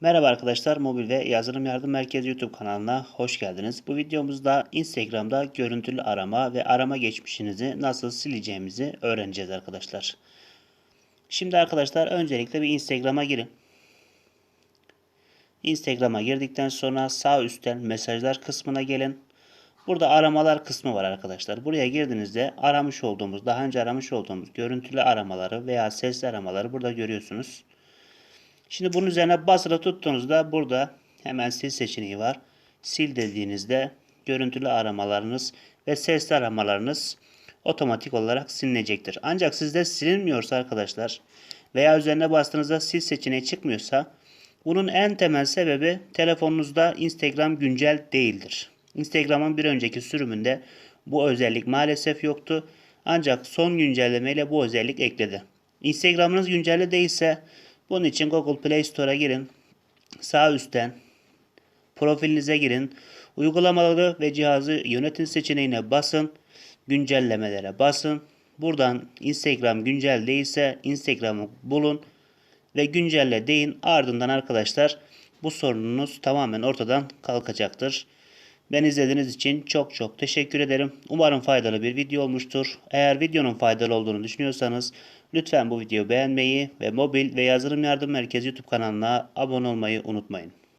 Merhaba arkadaşlar, Mobil ve Yazılım Yardım Merkezi YouTube kanalına hoş geldiniz. Bu videomuzda Instagram'da görüntülü arama ve arama geçmişinizi nasıl sileceğimizi öğreneceğiz arkadaşlar. Şimdi arkadaşlar öncelikle bir Instagram'a girin. Instagram'a girdikten sonra sağ üstten mesajlar kısmına gelin. Burada aramalar kısmı var arkadaşlar. Buraya girdiğinizde aramış olduğumuz, daha önce aramış olduğumuz görüntülü aramaları veya sesli aramaları burada görüyorsunuz. Şimdi bunun üzerine basılı tuttuğunuzda burada hemen sil seçeneği var. Sil dediğinizde görüntülü aramalarınız ve sesli aramalarınız otomatik olarak silinecektir. Ancak sizde silinmiyorsa arkadaşlar veya üzerine bastığınızda sil seçeneği çıkmıyorsa bunun en temel sebebi telefonunuzda Instagram güncel değildir. Instagram'ın bir önceki sürümünde bu özellik maalesef yoktu. Ancak son güncellemeyle bu özellik ekledi. Instagram'ınız güncelde değilse bunun için Google Play Store'a girin. Sağ üstten profilinize girin. Uygulamaları ve cihazı yönetin seçeneğine basın. Güncellemelere basın. Buradan Instagram güncel değilse Instagram'ı bulun ve güncelle deyin. Ardından arkadaşlar bu sorununuz tamamen ortadan kalkacaktır. Ben izlediğiniz için çok çok teşekkür ederim. Umarım faydalı bir video olmuştur. Eğer videonun faydalı olduğunu düşünüyorsanız lütfen bu videoyu beğenmeyi ve mobil ve yazılım yardım merkezi YouTube kanalına abone olmayı unutmayın.